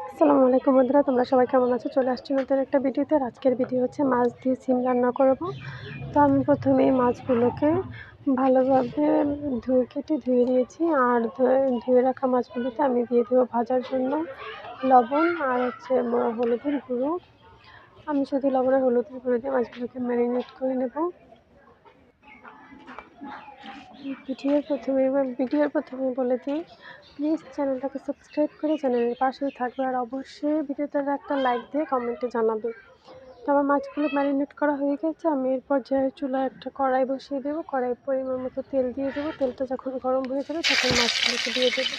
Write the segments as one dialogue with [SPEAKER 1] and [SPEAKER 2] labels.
[SPEAKER 1] আসসালামু আলাইকুম বন্ধুরা, তোমরা সবাই কেমন আছো? চলে আসছি নতুন একটা ভিডিওতে। আজকের ভিডিও হচ্ছে মাছ দিয়ে সিম রান্না করব। তো আমি প্রথমে মাছগুলোকে ভালোভাবে ধুয়ে কেটে ধুয়ে নিয়েছি। আর ধুয়ে ধুয়ে রাখা মাছগুলোতে আমি দিয়ে দেবো ভাজার জন্য লবণ আর হচ্ছে হলুদের গুঁড়ো। আমি শুধু লবণ আর হলুদের গুঁড়ো দিয়ে মাছগুলোকে ম্যারিনেট করে নেব। ভিডিওর প্রথমে ভিডিওর প্রথমে বলে দিই প্লিজ চ্যানেলটাকে সাবস্ক্রাইব করে চ্যানেলের পাশেই থাকবে আর অবশ্যই ভিডিওতে একটা লাইক দিয়ে কমেন্টে জানাবে। তো আমার মাছগুলো ম্যারিনেট করা হয়ে গেছে, আমি এরপর যে চুলায় একটা কড়াই বসিয়ে দেবো কড়াই পরিমাণ মতো তেল দিয়ে দেবো, তেলটা যখন গরম হয়ে যাবে তখন মাছগুলোকে দিয়ে দেবো।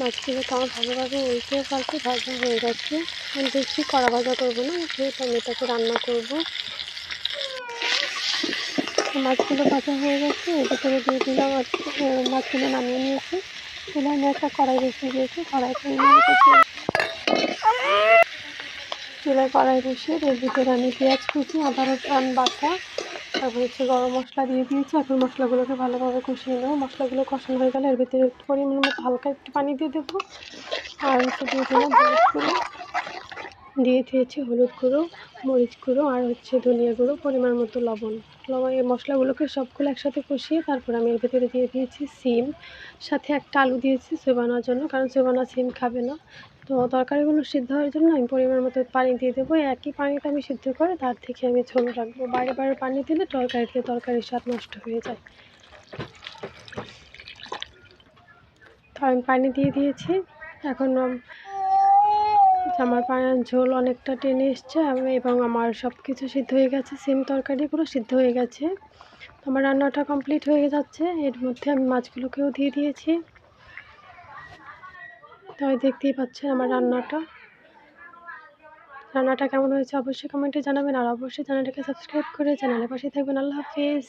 [SPEAKER 1] মাছগুলো তো আমার ভালোভাবে উল্টে পাল্টে ভাজা হয়ে গেছে। আমি বেশি কড়া ভাজা করব না আমি এটাকে রান্না করব। মাছগুলো ভাজা হয়ে গেছে, ভিতরে দিয়ে দিলাম মাছগুলো নামিয়ে নিয়েছি। তুলে আমি একটা কড়াই বসিয়ে দিয়েছি কড়াই পরিমাণ চুলায় কড়াই বসিয়ে, এর ভিতরে আমি পেঁয়াজ কুচি, আদা রসুন বাটা তারপর হচ্ছে গরম মশলা দিয়ে দিয়েছি, এখন মশলাগুলোকে ভালোভাবে কষিয়ে নেব। মশলাগুলো কষানো হয়ে গেলে এর ভিতরে একটু পরিমাণ মতো হালকা একটু পানি দিয়ে দেবো। আর হচ্ছে দিয়ে দিলাম হলুদ গুঁড়ো। দিয়ে দিয়েছি হলুদ গুঁড়ো, মরিচ গুঁড়ো আর হচ্ছে ধনিয়া গুঁড়ো, পরিমাণ মতো লবণ। লবণ এই মশলাগুলোকে সবগুলো একসাথে কষিয়ে তারপর আমি এর ভিতরে দিয়ে দিয়েছি সিম। সাথে একটা আলু দিয়েছি সেবানোর জন্য, কারণ সেবানা সিম খাবে না। তো তরকারিগুলো সিদ্ধ হওয়ার জন্য আমি পরিমাণ মতো পানি দিয়ে দেবো। একই পানিতে আমি সিদ্ধ করে তার থেকে আমি ঝোল রাখব। বাইরে বাইরে পানি দিলে তরকারিতে তরকারির স্বাদ নষ্ট হয়ে যায়। তো আমি পানি দিয়ে দিয়েছি। এখন আমার পানির ঝোল অনেকটা টেনে এসছে এবং আমার সব কিছু সিদ্ধ হয়ে গেছে। সিম তরকারিগুলো সিদ্ধ হয়ে গেছে। আমার রান্নাটা কমপ্লিট হয়ে যাচ্ছে। এর মধ্যে আমি মাছগুলোকেও দিয়ে দিয়েছি। তাই দেখতেই পাচ্ছেন আমার রান্নাটা। রান্নাটা কেমন হয়েছে অবশ্যই কমেন্টে জানাবেন, আর অবশ্যই চ্যানেলটাকে সাবস্ক্রাইব করে চ্যানেলের পাশে থাকবেন। আল্লাহ হাফিজ।